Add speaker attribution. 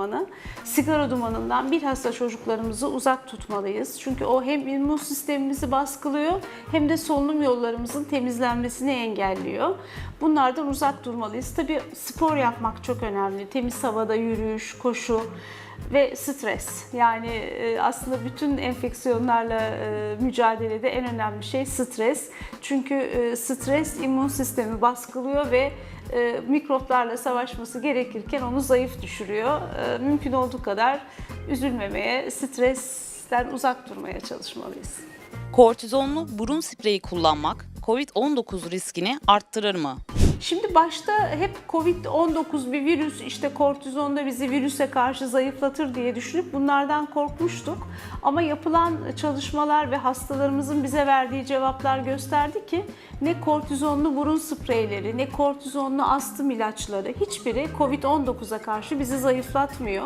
Speaker 1: dumanı. Sigara dumanından bilhassa çocuklarımızı uzak tutmalıyız. Çünkü o hem immün sistemimizi baskılıyor hem de solunum yollarımızın temizlenmesini engelliyor. Bunlardan uzak durmalıyız. Tabii spor yapmak çok önemli. Temiz havada yürüyüş, koşu ve stres. Yani e, aslında bütün enfeksiyonlarla e, mücadelede en önemli şey stres. Çünkü e, stres immün sistemi baskılıyor ve mikroplarla savaşması gerekirken onu zayıf düşürüyor. Mümkün olduğu kadar üzülmemeye, stresten uzak durmaya çalışmalıyız.
Speaker 2: Kortizonlu burun spreyi kullanmak COVID-19 riskini arttırır mı?
Speaker 1: Şimdi başta hep Covid-19 bir virüs, işte kortizon da bizi virüse karşı zayıflatır diye düşünüp bunlardan korkmuştuk. Ama yapılan çalışmalar ve hastalarımızın bize verdiği cevaplar gösterdi ki ne kortizonlu burun spreyleri, ne kortizonlu astım ilaçları hiçbiri Covid-19'a karşı bizi zayıflatmıyor.